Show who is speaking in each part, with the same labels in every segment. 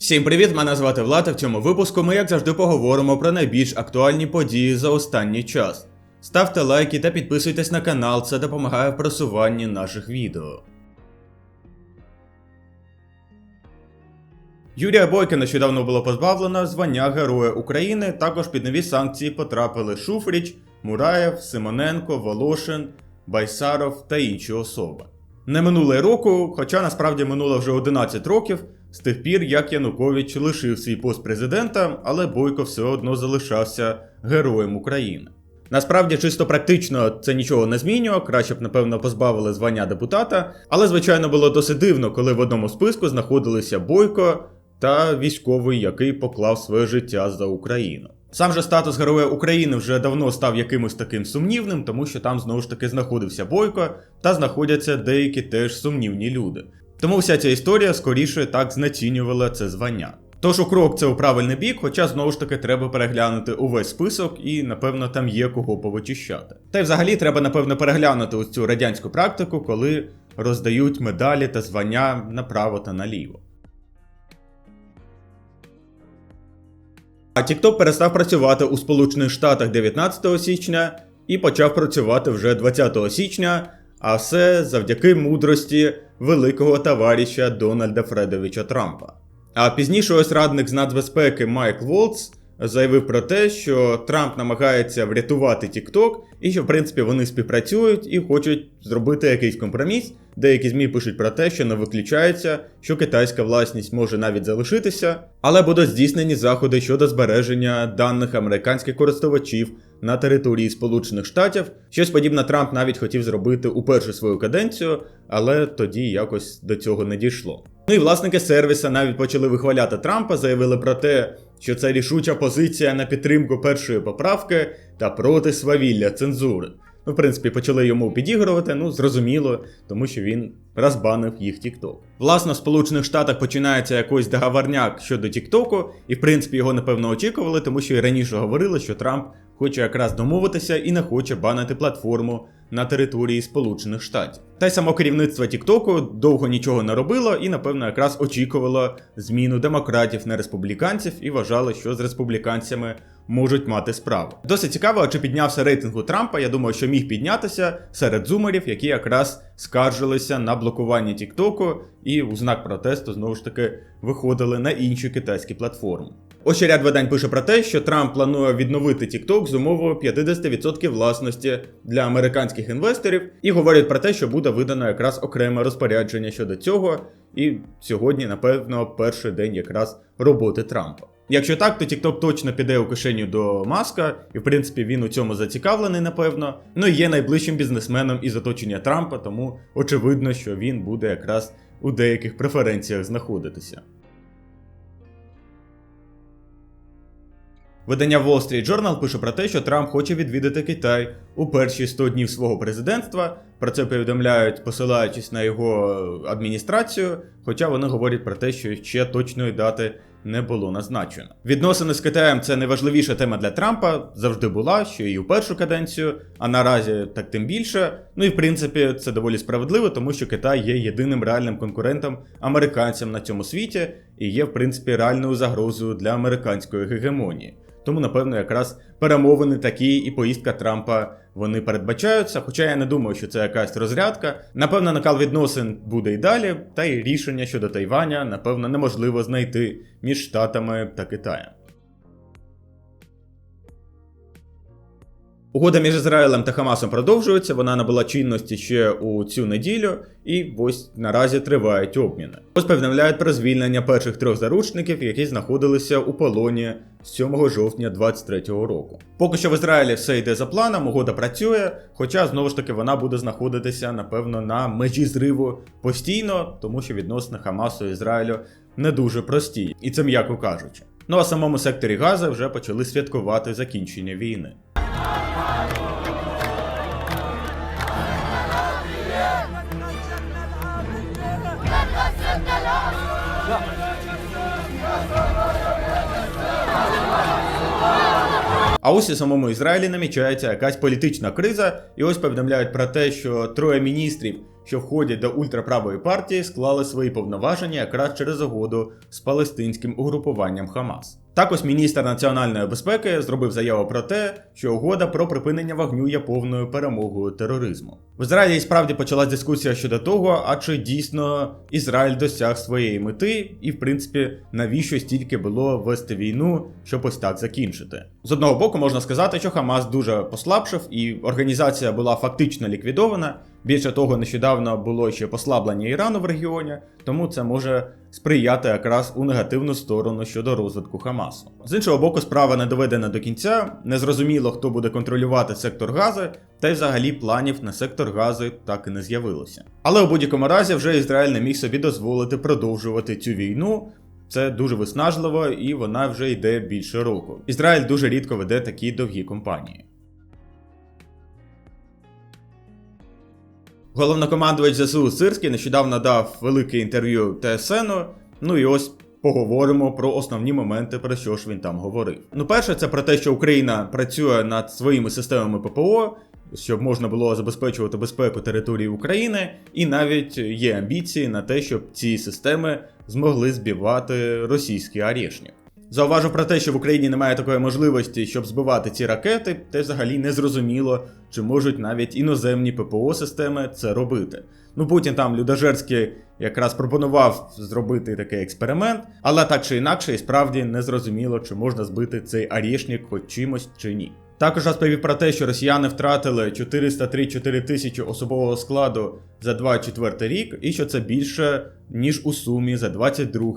Speaker 1: Всім привіт! Мене звати Влад. і В цьому випуску ми, як завжди, поговоримо про найбільш актуальні події за останній час. Ставте лайки та підписуйтесь на канал, це допомагає в просуванні наших відео. Юрія Бойка нещодавно було позбавлено звання Героя України. Також під нові санкції потрапили Шуфріч, Мураєв, Симоненко, Волошин, Байсаров та інші особи. Не минуло й року, хоча насправді минуло вже 11 років з тих пір, як Янукович лишив свій пост президента, але Бойко все одно залишався героєм України. Насправді, чисто практично це нічого не змінює, краще б, напевно, позбавили звання депутата, але, звичайно, було досить дивно, коли в одному списку знаходилися Бойко та військовий, який поклав своє життя за Україну. Сам же статус Героя України вже давно став якимось таким сумнівним, тому що там знову ж таки знаходився Бойко та знаходяться деякі теж сумнівні люди. Тому вся ця історія скоріше так знецінювала це звання. Тож у крок це у правильний бік, хоча знову ж таки треба переглянути увесь список, і напевно там є кого повичищати. Та й взагалі треба напевно переглянути ось цю радянську практику, коли роздають медалі та звання направо та наліво. А TikTok перестав працювати у Сполучених Штатах 19 січня і почав працювати вже 20 січня, а все завдяки мудрості великого товариша Дональда Фредовича Трампа. А пізніше ось радник з нацбезпеки Майк Волц заявив про те, що Трамп намагається врятувати TikTok і що, в принципі, вони співпрацюють і хочуть зробити якийсь компроміс. Деякі ЗМІ пишуть про те, що не виключається, що китайська власність може навіть залишитися, але будуть здійснені заходи щодо збереження даних американських користувачів на території Сполучених Штатів. Щось подібне Трамп навіть хотів зробити у першу свою каденцію, але тоді якось до цього не дійшло. Ну і власники сервіса навіть почали вихваляти Трампа, заявили про те, що це рішуча позиція на підтримку першої поправки та проти свавілля цензури. Ну, в принципі, почали йому підігрувати, ну зрозуміло, тому що він розбанив їх TikTok. Власне, в Сполучених Штатах починається якийсь договорняк щодо TikTok, і в принципі його напевно очікували, тому що і раніше говорили, що Трамп хоче якраз домовитися і не хоче банити платформу на території Сполучених Штатів. Та й само керівництво Тіктоку довго нічого не робило і, напевно, якраз очікувало зміну демократів на республіканців і вважало, що з республіканцями можуть мати справу. Досить цікаво, чи піднявся рейтинг у Трампа. Я думаю, що міг піднятися серед зумерів, які якраз скаржилися на блокування Тіктоку і у знак протесту знову ж таки виходили на інші китайські платформи. Ось ряд видань пише про те, що Трамп планує відновити TikTok з умовою 50% власності для американських інвесторів, і говорять про те, що буде видано якраз окреме розпорядження щодо цього. І сьогодні, напевно, перший день якраз роботи Трампа. Якщо так, то TikTok точно піде у кишеню до Маска, і в принципі він у цьому зацікавлений, напевно. Ну і є найближчим бізнесменом із оточення Трампа, тому очевидно, що він буде якраз у деяких преференціях знаходитися. Видання Wall Street Journal пише про те, що Трамп хоче відвідати Китай у перші 100 днів свого президентства. Про це повідомляють, посилаючись на його адміністрацію, хоча вони говорять про те, що ще точної дати не було назначено. Відносини з Китаєм це найважливіша тема для Трампа, завжди була, що і у першу каденцію, а наразі так тим більше. Ну і в принципі це доволі справедливо, тому що Китай є єдиним реальним конкурентом американцям на цьому світі і є, в принципі, реальною загрозою для американської гегемонії. Тому, напевно, якраз перемовини такі і поїздка Трампа вони передбачаються. Хоча я не думаю, що це якась розрядка. Напевно, накал відносин буде і далі, та й рішення щодо Тайваня, напевно, неможливо знайти між Штатами та Китаєм. Угода між Ізраїлем та Хамасом продовжується, вона набула чинності ще у цю неділю, і ось наразі тривають обміни. Ось повідомляють про звільнення перших трьох заручників, які знаходилися у полоні 7 жовтня 2023 року. Поки що в Ізраїлі все йде за планом, угода працює, хоча знову ж таки вона буде знаходитися, напевно, на межі зриву постійно, тому що відносини Хамасу і Ізраїлю не дуже прості, і це м'яко кажучи. Ну а самому секторі Гази вже почали святкувати закінчення війни. А ось у самому Ізраїлі намічається якась політична криза, і ось повідомляють про те, що троє міністрів, що входять до ультраправої партії, склали свої повноваження якраз через угоду з палестинським угрупуванням Хамас. Також міністр національної безпеки зробив заяву про те, що угода про припинення вогню є повною перемогою тероризму. В Ізраїлі справді почалась дискусія щодо того, а чи дійсно Ізраїль досяг своєї мети, і в принципі навіщо стільки було вести війну, щоб ось так закінчити. З одного боку можна сказати, що Хамас дуже послабшив, і організація була фактично ліквідована. Більше того, нещодавно було ще послаблення Ірану в регіоні, тому це може сприяти якраз у негативну сторону щодо розвитку Хамасу. З іншого боку, справа не доведена до кінця, незрозуміло, хто буде контролювати сектор Гази, та й взагалі планів на сектор Гази так і не з'явилося. Але у будь-якому разі вже Ізраїль не міг собі дозволити продовжувати цю війну. Це дуже виснажливо і вона вже йде більше року. Ізраїль дуже рідко веде такі довгі кампанії. Головнокомандувач ЗСУ Сирський нещодавно дав велике інтерв'ю ТСНу. Ну і ось поговоримо про основні моменти, про що ж він там говорив. Ну, перше, це про те, що Україна працює над своїми системами ППО, щоб можна було забезпечувати безпеку території України, і навіть є амбіції на те, щоб ці системи змогли збивати російський арешник. Зауважу про те, що в Україні немає такої можливості, щоб збивати ці ракети, те взагалі не зрозуміло, чи можуть навіть іноземні ППО системи це робити. Ну Путін там Людожерський якраз пропонував зробити такий експеримент, але так чи інакше, і справді не зрозуміло, чи можна збити цей арішник хоч чимось чи ні. Також розповів про те, що росіяни втратили 403-4 тисячі особового складу за 24 рік, і що це більше ніж у сумі за 22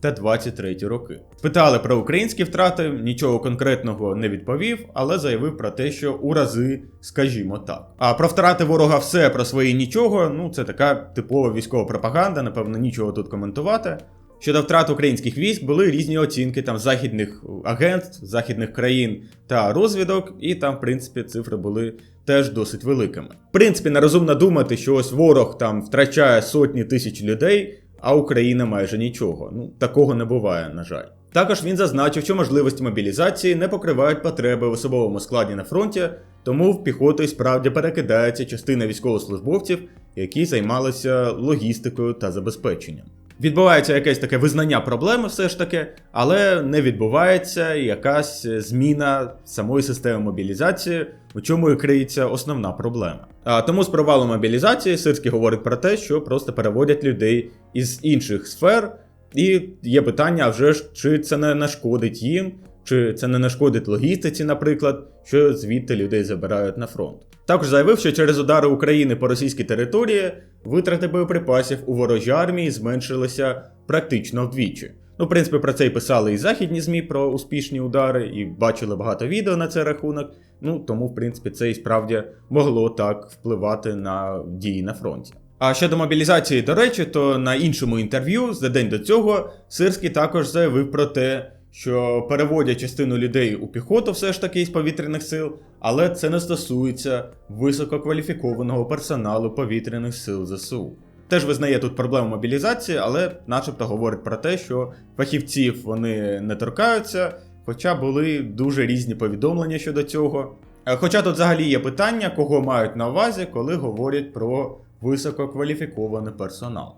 Speaker 1: та 23 роки. Питали про українські втрати, нічого конкретного не відповів, але заявив про те, що у рази, скажімо так. А про втрати ворога все про свої нічого. Ну це така типова військова пропаганда, напевно, нічого тут коментувати. Щодо втрат українських військ були різні оцінки там західних агентств, західних країн та розвідок, і там, в принципі, цифри були теж досить великими. В принципі, нерозумно думати, що ось ворог там втрачає сотні тисяч людей а Україна майже нічого. Ну такого не буває, на жаль. Також він зазначив, що можливості мобілізації не покривають потреби в особовому складі на фронті, тому в піхоту і справді перекидається частина військовослужбовців, які займалися логістикою та забезпеченням. Відбувається якесь таке визнання проблеми, все ж таки, але не відбувається якась зміна самої системи мобілізації, у чому і криється основна проблема. А тому з провалом мобілізації Сирський говорить про те, що просто переводять людей із інших сфер, і є питання, а вже ж чи це не нашкодить їм, чи це не нашкодить логістиці, наприклад, що звідти людей забирають на фронт. Також заявив, що через удари України по російській території витрати боєприпасів у ворожій армії зменшилися практично вдвічі. Ну, в принципі, про це і писали і західні ЗМІ про успішні удари, і бачили багато відео на цей рахунок. Ну тому, в принципі, це і справді могло так впливати на дії на фронті. А щодо мобілізації, до речі, то на іншому інтерв'ю за день до цього Сирський також заявив про те, що переводять частину людей у піхоту все ж таки із повітряних сил, але це не стосується висококваліфікованого персоналу повітряних сил ЗСУ. Теж визнає тут проблему мобілізації, але начебто говорить про те, що фахівців вони не торкаються, хоча були дуже різні повідомлення щодо цього. Е, хоча тут взагалі є питання, кого мають на увазі, коли говорять про висококваліфікований персонал.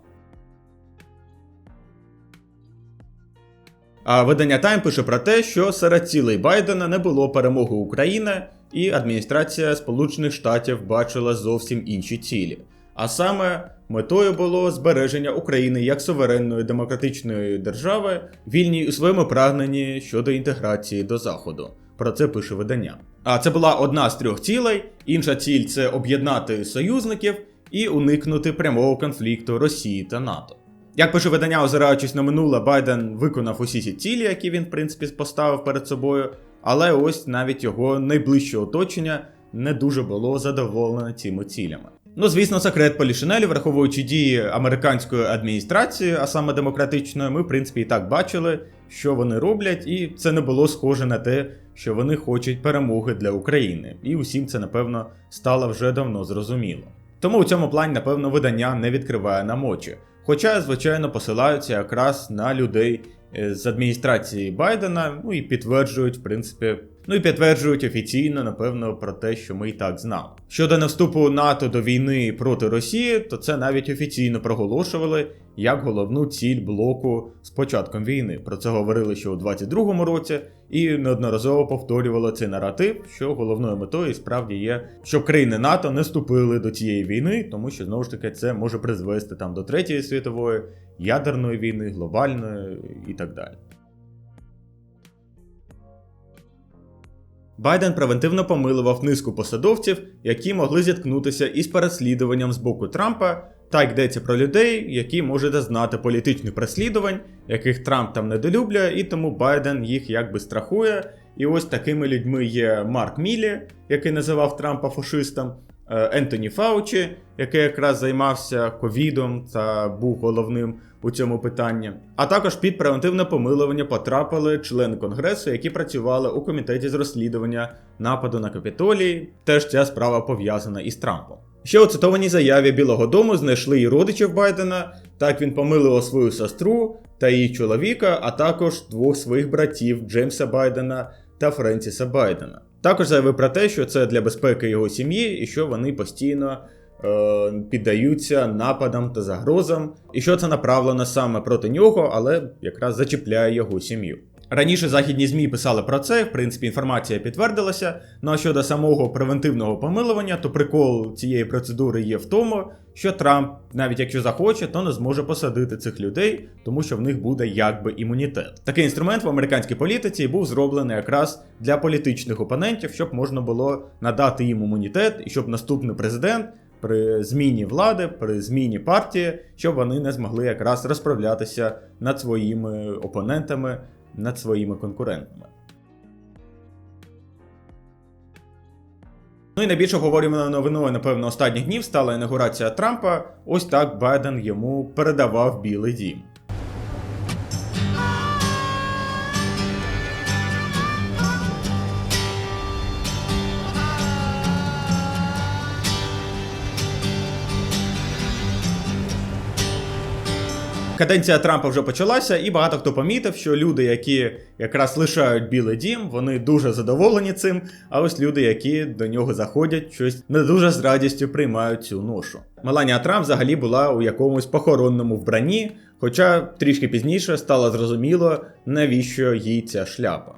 Speaker 1: А видання Time пише про те, що серед цілей Байдена не було перемоги України, і адміністрація Сполучених Штатів бачила зовсім інші цілі. А саме метою було збереження України як суверенної демократичної держави, вільній у своєму прагненні щодо інтеграції до Заходу. Про це пише видання. А це була одна з трьох цілей. Інша ціль це об'єднати союзників і уникнути прямого конфлікту Росії та НАТО. Як пише видання, озираючись на минуле, Байден виконав усі ці цілі, які він, в принципі, поставив перед собою, але ось навіть його найближче оточення не дуже було задоволене цими цілями. Ну, звісно, секрет Полішинелі, враховуючи дії американської адміністрації, а саме демократичної, ми, в принципі, і так бачили, що вони роблять, і це не було схоже на те, що вони хочуть перемоги для України. І усім це, напевно, стало вже давно зрозуміло. Тому у цьому плані, напевно, видання не відкриває нам очі. Хоча, звичайно, посилаються якраз на людей е, з адміністрації Байдена, ну і підтверджують, в принципі, Ну і підтверджують офіційно, напевно, про те, що ми і так знали. Щодо не вступу НАТО до війни проти Росії, то це навіть офіційно проголошували як головну ціль блоку з початком війни. Про це говорили ще у 22-му році, і неодноразово повторювали цей наратив, що головною метою справді є, щоб країни НАТО не вступили до цієї війни, тому що знову ж таки це може призвести там до третьої світової, ядерної війни, глобальної і так далі. Байден превентивно помилував низку посадовців, які могли зіткнутися із переслідуванням з боку Трампа. та йдеться про людей, які можуть знати політичних переслідувань, яких Трамп там недолюблює, і тому Байден їх якби страхує. І ось такими людьми є Марк Мілі, який називав Трампа фашистом, Ентоні Фаучі, який якраз займався ковідом та був головним у цьому питанні. А також під превентивне помилування потрапили члени конгресу, які працювали у комітеті з розслідування нападу на Капітолій. Теж ця справа пов'язана із Трампом. Ще у цитованій заяві Білого Дому знайшли і родичів Байдена. Так він помилував свою сестру та її чоловіка, а також двох своїх братів Джеймса Байдена та Френсіса Байдена. Також заявив про те, що це для безпеки його сім'ї і що вони постійно е, піддаються нападам та загрозам, і що це направлено саме проти нього, але якраз зачіпляє його сім'ю. Раніше західні ЗМІ писали про це, в принципі, інформація підтвердилася. Ну а щодо самого превентивного помилування, то прикол цієї процедури є в тому, що Трамп, навіть якщо захоче, то не зможе посадити цих людей, тому що в них буде якби імунітет. Такий інструмент в американській політиці був зроблений якраз для політичних опонентів, щоб можна було надати їм імунітет, і щоб наступний президент. При зміні влади, при зміні партії, щоб вони не змогли якраз розправлятися над своїми опонентами, над своїми конкурентами. Ну і найбільш обговорюваною новиною, напевно, останніх днів стала інаугурація Трампа. Ось так Байден йому передавав Білий Дім. Каденція Трампа вже почалася, і багато хто помітив, що люди, які якраз лишають Білий Дім, вони дуже задоволені цим. А ось люди, які до нього заходять, щось не дуже з радістю приймають цю ношу. Меланія Трамп взагалі була у якомусь похоронному вбранні, хоча трішки пізніше стало зрозуміло, навіщо їй ця шляпа.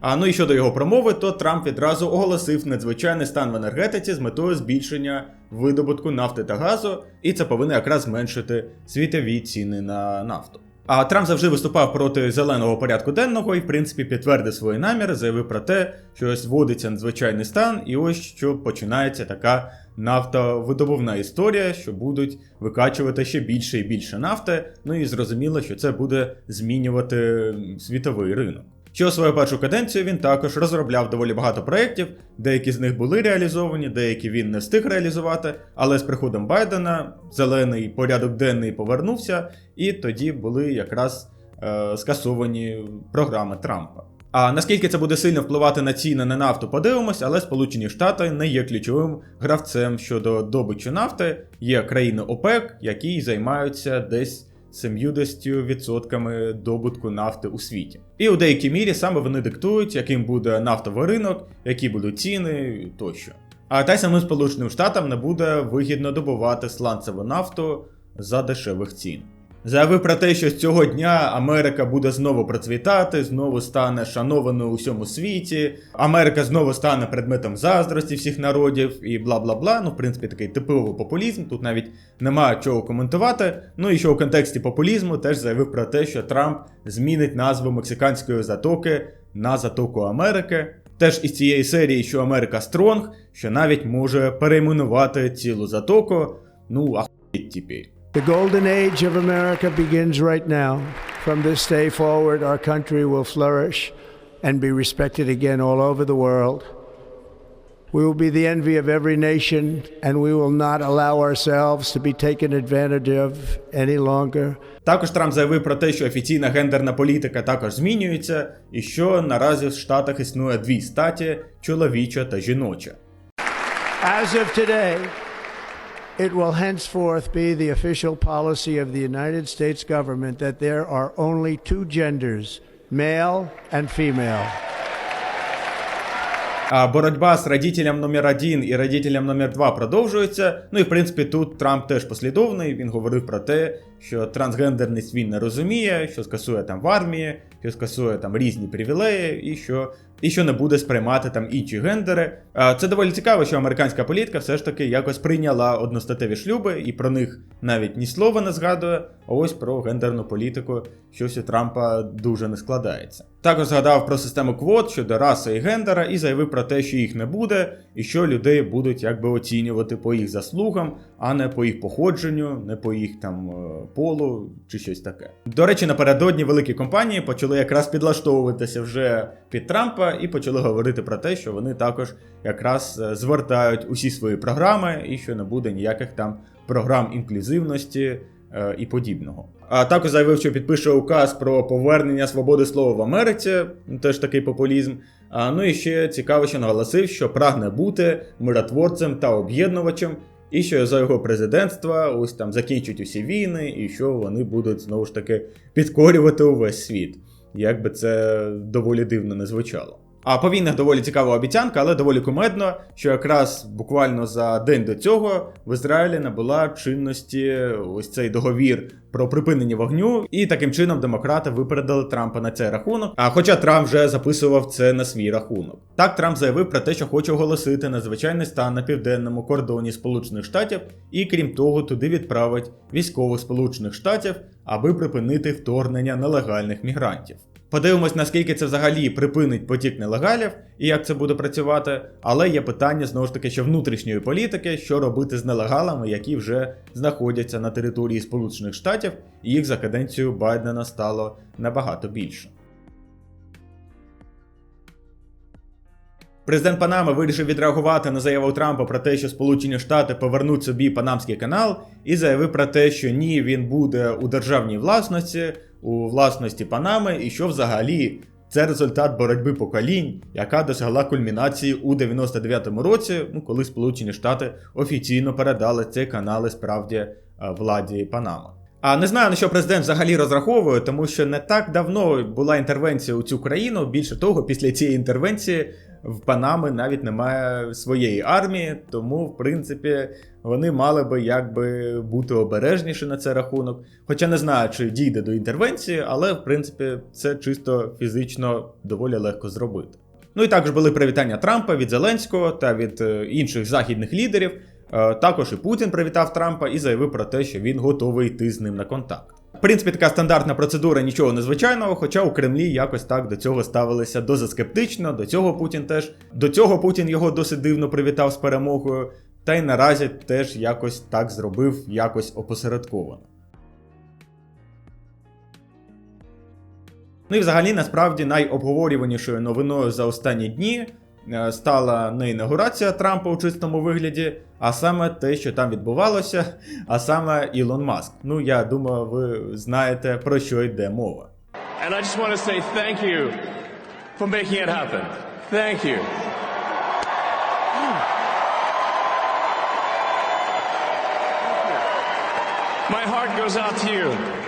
Speaker 1: А ну і щодо його промови, то Трамп відразу оголосив надзвичайний стан в енергетиці з метою збільшення видобутку нафти та газу, і це повинно якраз зменшити світові ціни на нафту. А Трамп завжди виступав проти зеленого порядку денного і, в принципі, підтвердив свої наміри, заявив про те, що ось вводиться надзвичайний стан, і ось що починається така нафтовидобувна історія, що будуть викачувати ще більше і більше нафти. Ну і зрозуміло, що це буде змінювати світовий ринок. Що свою першу каденцію він також розробляв доволі багато проєктів, деякі з них були реалізовані, деякі він не встиг реалізувати. Але з приходом Байдена зелений порядок денний повернувся, і тоді були якраз е, скасовані програми Трампа. А наскільки це буде сильно впливати на ціни на нафту, подивимось, але Сполучені Штати не є ключовим гравцем щодо добичі нафти. Є країни ОПЕК, які займаються десь 70% добутку нафти у світі. І у деякій мірі саме вони диктують, яким буде нафтовий ринок, які будуть ціни тощо. А та й самим Сполученим Штатам не буде вигідно добувати сланцеву нафту за дешевих цін. Заявив про те, що з цього дня Америка буде знову процвітати, знову стане шанованою у всьому світі. Америка знову стане предметом заздрості всіх народів і бла бла бла. Ну, в принципі, такий типовий популізм. Тут навіть немає чого коментувати. Ну і що у контексті популізму теж заявив про те, що Трамп змінить назву мексиканської затоки на затоку Америки. Теж із цієї серії, що Америка Стронг, що навіть може перейменувати цілу затоку. Ну, ахуєть тепер.
Speaker 2: The golden age of America begins right now. From this day forward, our country will flourish and be respected again all over the world. We will be the envy of every nation, and we will not allow ourselves to be taken advantage of any longer.
Speaker 1: Також Трамп заявив про те, що офіційна гендерна політика також змінюється, і що наразі в Штатах існує дві статі чоловіча та жіноча.
Speaker 2: As of today, It will henceforth be the official policy of the United States government that there are only two genders, male and female.
Speaker 1: Боротьба з радітелем номер 1 і радітелем номер 2 продовжується. Ну і в принципі тут Трамп теж послідовний. Він говорив про те, що трансгендерність він не розуміє, що скасує там в армії, що скасує там різні привілеї, і що і що не буде сприймати там інші гендери. Це доволі цікаво, що американська політика все ж таки якось прийняла одностатеві шлюби, і про них навіть ні слова не згадує. А ось про гендерну політику щось у Трампа дуже не складається. Також згадав про систему квот щодо раси і гендера і заявив про те, що їх не буде, і що людей будуть якби оцінювати по їх заслугам, а не по їх походженню, не по їх там е, полу чи щось таке. До речі, напередодні великі компанії почали якраз підлаштовуватися вже під Трампа і почали говорити про те, що вони також якраз е, звертають усі свої програми, і що не буде ніяких там програм інклюзивності е, і подібного. А також заявив, що підпише указ про повернення свободи слова в Америці, теж такий популізм. А, ну і ще цікаво, що наголосив, що прагне бути миротворцем та об'єднувачем, і що за його президентства ось там закінчать усі війни, і що вони будуть знову ж таки підкорювати увесь світ. Як би це доволі дивно не звучало. А по війнах доволі цікава обіцянка, але доволі кумедно, що якраз буквально за день до цього в Ізраїлі набула чинності ось цей договір про припинення вогню, і таким чином демократи випередили Трампа на цей рахунок. А хоча Трамп вже записував це на свій рахунок. Так Трамп заявив про те, що хоче оголосити надзвичайний стан на південному кордоні Сполучених Штатів, і крім того, туди відправить військових Сполучених Штатів, аби припинити вторгнення нелегальних мігрантів. Подивимось, наскільки це взагалі припинить потік нелегалів і як це буде працювати. Але є питання знову ж таки, що внутрішньої політики, що робити з нелегалами, які вже знаходяться на території Сполучених Штатів, і їх за каденцію Байдена стало набагато більше. Президент Панами вирішив відреагувати на заяву Трампа про те, що Сполучені Штати повернуть собі Панамський канал, і заявив про те, що ні, він буде у державній власності, у власності Панами, і що взагалі це результат боротьби поколінь, яка досягла кульмінації у 99-му році, ну коли Сполучені Штати офіційно передали ці канали справді е, владі Панама. А не знаю на що президент взагалі розраховує, тому що не так давно була інтервенція у цю країну. Більше того, після цієї інтервенції в Панами навіть немає своєї армії, тому в принципі вони мали би якби бути обережніші на цей рахунок. Хоча не знаю, чи дійде до інтервенції, але в принципі це чисто фізично доволі легко зробити. Ну і також були привітання Трампа від Зеленського та від е, інших західних лідерів. Е, Також і Путін привітав Трампа і заявив про те, що він готовий йти з ним на контакт. В принципі, така стандартна процедура нічого незвичайного, хоча у Кремлі якось так до цього ставилися дуже скептично. До цього Путін теж до цього Путін його досить дивно привітав з перемогою, та й наразі теж якось так зробив, якось опосередковано. Ну і взагалі, насправді, найобговорюванішою новиною за останні дні е, стала не інаугурація Трампа у чистому вигляді, а саме те, що там відбувалося, а саме Ілон Маск. Ну, я думаю, ви знаєте про що йде мова.
Speaker 3: And I just want to say thank you for making it happen. Thank you. My heart goes out to you.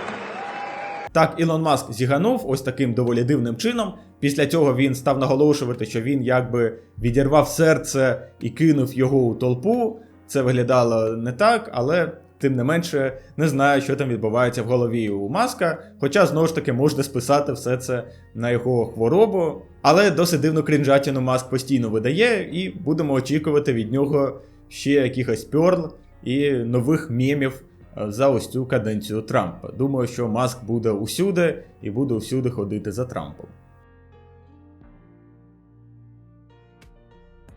Speaker 1: Так, Ілон Маск зіганув ось таким доволі дивним чином. Після цього він став наголошувати, що він якби відірвав серце і кинув його у толпу. Це виглядало не так, але тим не менше не знаю, що там відбувається в голові у Маска. Хоча знову ж таки можна списати все це на його хворобу. Але досить дивну крінжатіну Маск постійно видає, і будемо очікувати від нього ще якихось пьорл і нових мемів е, за ось цю каденцію Трампа. Думаю, що Маск буде усюди і буде усюди ходити за Трампом.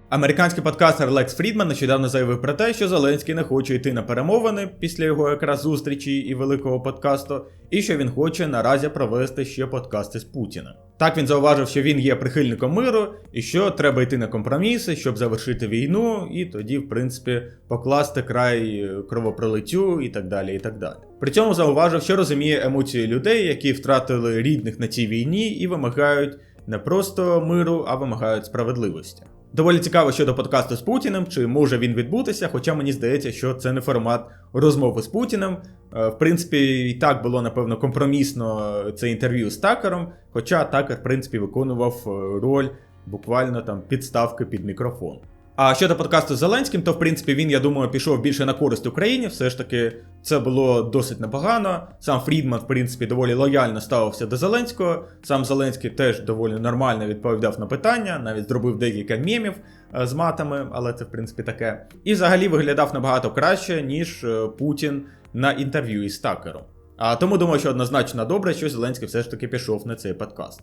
Speaker 1: Американський подкастер Лекс Фрідман нещодавно заявив про те, що Зеленський не хоче йти на перемовини після його якраз зустрічі і великого подкасту, і що він хоче наразі провести ще подкасти з Путіним. Так він зауважив, що він є прихильником миру і що треба йти на компроміси, щоб завершити війну, і тоді, в принципі, покласти край кровопролиттю і так далі. і так далі. При цьому зауважив, що розуміє емоції людей, які втратили рідних на цій війні і вимагають не просто миру, а вимагають справедливості. Доволі цікаво щодо подкасту з Путіним, чи може він відбутися, хоча мені здається, що це не формат розмови з Путіним. Е, В принципі, і так було, напевно, компромісно е, це інтерв'ю з Такером, хоча Такер, в принципі, виконував е, роль буквально там підставки під мікрофон. А щодо подкасту з Зеленським, то в принципі він, я думаю, пішов більше на користь Україні. Все ж таки, це було досить непогано. Сам Фрідман, в принципі, доволі лояльно ставився до Зеленського. Сам Зеленський теж доволі нормально відповідав на питання, навіть зробив декілька мемів е, з матами, але це в принципі таке. І взагалі виглядав набагато краще, ніж е, Путін на інтерв'ю із Такером. А тому думаю, що однозначно добре, що Зеленський все ж таки пішов на цей подкаст.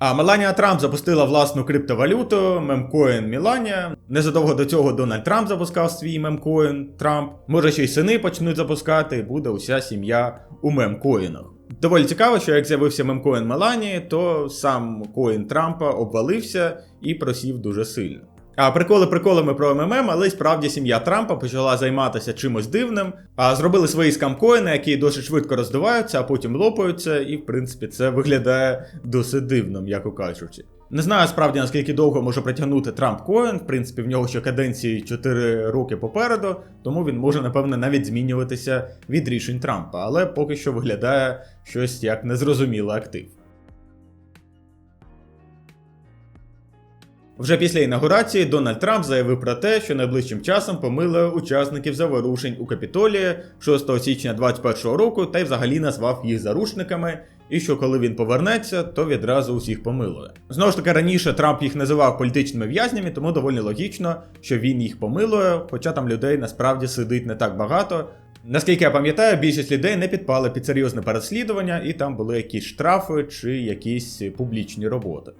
Speaker 1: А Меланія Трамп запустила власну криптовалюту мемкоін Меланія. Незадовго до цього Дональд Трамп запускав свій мемкоін Трамп. Може, ще й сини почнуть запускати, буде уся сім'я у мемкоїнах. Доволі цікаво, що як з'явився мемкоін Меланії, то сам коін Трампа обвалився і просів дуже сильно. А приколи приколами про МММ, але й справді сім'я Трампа почала займатися чимось дивним, а зробили свої скамкоїни, які досить швидко роздуваються, а потім лопаються, і в принципі це виглядає досить дивно, м'яко кажучи. Не знаю справді наскільки довго може притягнути Трамп Коін. В принципі, в нього ще каденції 4 роки попереду, тому він може, напевне, навіть змінюватися від рішень Трампа, але поки що виглядає щось як незрозумілий актив. Вже після інаугурації Дональд Трамп заявив про те, що найближчим часом помилує учасників заворушень у Капітолії 6 січня 2021 року та й взагалі назвав їх заручниками. І що коли він повернеться, то відразу усіх помилує. Знову ж таки, раніше Трамп їх називав політичними в'язнями, тому доволі логічно, що він їх помилує, хоча там людей насправді сидить не так багато. Наскільки я пам'ятаю, більшість людей не підпали під серйозне переслідування, і там були якісь штрафи чи якісь публічні роботи.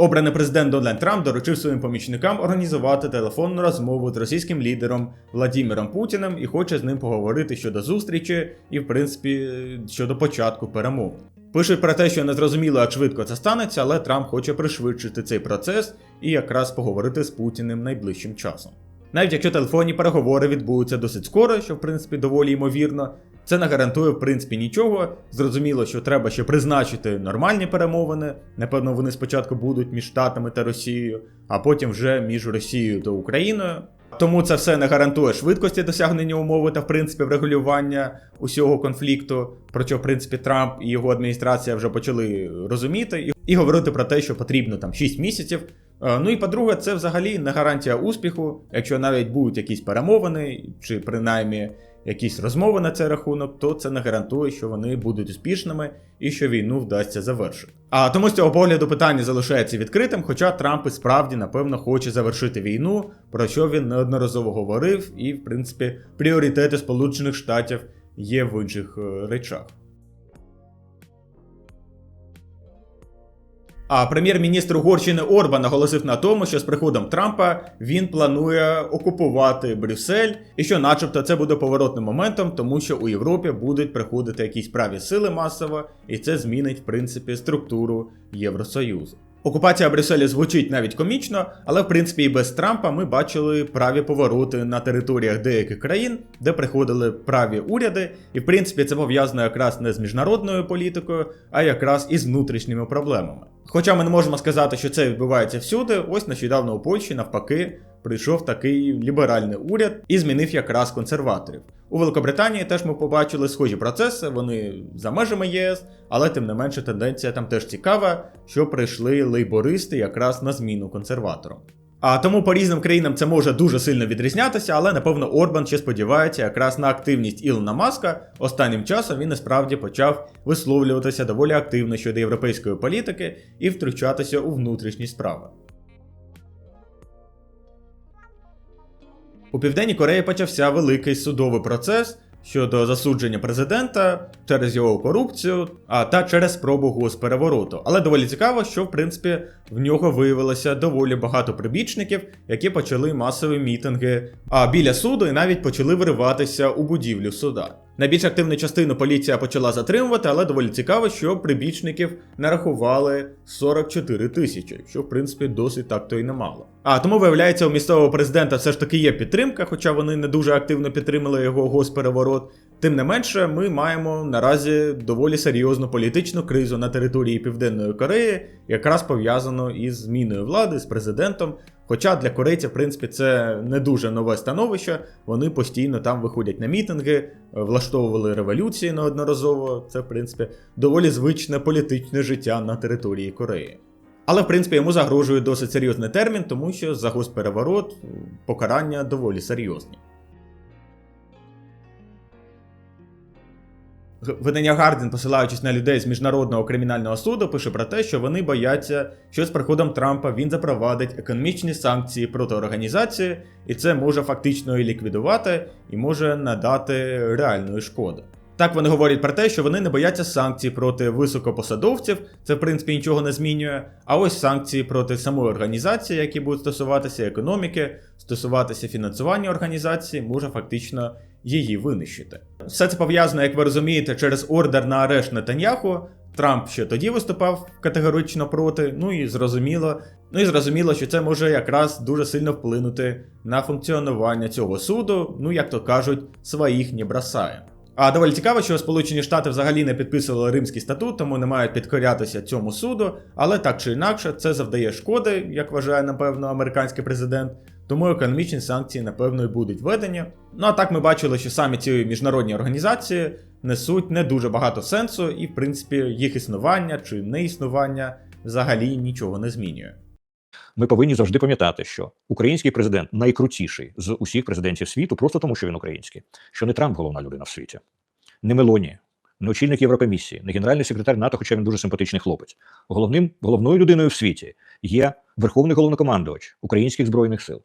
Speaker 1: Обраний президент Дональд Трамп доручив своїм помічникам організувати телефонну розмову з російським лідером Владіміром Путіним і хоче з ним поговорити щодо зустрічі і, в принципі, щодо початку перемов. Пишуть про те, що не зрозуміло, як швидко це станеться, але Трамп хоче пришвидшити цей процес і якраз поговорити з Путіним найближчим часом. Навіть якщо телефонні переговори відбудуться досить скоро, що в принципі доволі ймовірно, це не гарантує в принципі нічого. Зрозуміло, що треба ще призначити нормальні перемовини. Напевно, вони спочатку будуть між Штатами та Росією, а потім вже між Росією та Україною. Тому це все не гарантує швидкості досягнення умови та в принципі врегулювання усього конфлікту, про що в принципі Трамп і його адміністрація вже почали розуміти і, і говорити про те, що потрібно там 6 місяців. Е, Ну і по-друге, це взагалі не гарантія успіху, якщо навіть будуть якісь перемовини, чи принаймні якісь розмови на цей рахунок, то це не гарантує, що вони будуть успішними і що війну вдасться завершити. А тому з цього погляду питання залишається відкритим, хоча Трамп і справді, напевно, хоче завершити війну, про що він неодноразово говорив, і, в принципі, пріоритети Сполучених Штатів є в інших е, речах. А прем'єр-міністр Угорщини Орбан наголосив на тому, що з приходом Трампа він планує окупувати Брюссель, і що, начебто, це буде поворотним моментом, тому що у Європі будуть приходити якісь праві сили масово, і це змінить в принципі структуру Євросоюзу. Окупація Брюсселя звучить навіть комічно, але в принципі і без Трампа ми бачили праві повороти на територіях деяких країн, де приходили праві уряди, і в принципі це пов'язано якраз не з міжнародною політикою, а якраз із внутрішніми проблемами. Хоча ми не можемо сказати, що це відбувається всюди, ось нещодавно у Польщі навпаки прийшов такий ліберальний уряд і змінив якраз консерваторів. У Великобританії теж ми побачили схожі процеси, вони за межами ЄС, але тим не менше тенденція там теж цікава, що прийшли лейбористи якраз на зміну консерваторам. А тому по різним країнам це може дуже сильно відрізнятися, але напевно Орбан ще сподівається якраз на активність Ілона Маска. Останнім часом він насправді почав висловлюватися доволі активно щодо європейської політики і втручатися у внутрішні справи. У Південній Кореї почався великий судовий процес щодо засудження президента через його корупцію, а та через спробу госперевороту. Але доволі цікаво, що в принципі в нього виявилося доволі багато прибічників, які почали масові мітинги а біля суду і навіть почали вириватися у будівлю суда. Найбільш активну частину поліція почала затримувати, але доволі цікаво, що прибічників нарахували 44 тисячі, що в принципі досить так то й немало. А тому виявляється, у місцевого президента все ж таки є підтримка, хоча вони не дуже активно підтримали його госпереворот. Тим не менше, ми маємо наразі доволі серйозну політичну кризу на території Південної Кореї, якраз пов'язану із зміною влади з президентом. Хоча для корейців, в принципі, це не дуже нове становище. Вони постійно там виходять на мітинги, е, влаштовували революції неодноразово. Це, в принципі, доволі звичне політичне життя на території Кореї. Але, в принципі, йому загрожує досить серйозний термін, тому що за госпереворот покарання доволі серйозні. Видання Гардін, посилаючись на людей з міжнародного кримінального суду, пише про те, що вони бояться, що з приходом Трампа він запровадить економічні санкції проти організації, і це може фактично її ліквідувати і може надати реальної шкоди. Так вони говорять про те, що вони не бояться санкцій проти високопосадовців, це в принципі нічого не змінює. А ось санкції проти самої організації, які будуть стосуватися економіки, стосуватися фінансування організації, може фактично її винищити. Все це пов'язано, як ви розумієте, через ордер на арешт Нетаньяху. Трамп ще тоді виступав категорично проти. Ну і зрозуміло, ну і зрозуміло, що це може якраз дуже сильно вплинути на функціонування цього суду. Ну як то кажуть, своїх не бросає. А доволі цікаво, що Сполучені Штати взагалі не підписували Римський статут, тому не мають підкорятися цьому суду. Але так чи інакше, це завдає шкоди, як вважає напевно американський президент. Тому економічні санкції, напевно, і будуть введені. Ну а так ми бачили, що самі ці міжнародні організації несуть не дуже багато сенсу, і, в принципі, їх існування чи неіснування взагалі нічого не змінює.
Speaker 4: Ми повинні завжди пам'ятати, що український президент найкрутіший з усіх президентів світу, просто тому, що він український, що не Трамп головна людина в світі, не Мелоні, не очільник Єврокомісії, не генеральний секретар НАТО, хоча він дуже симпатичний хлопець. Головним головною людиною в світі є верховний головнокомандувач українських збройних сил.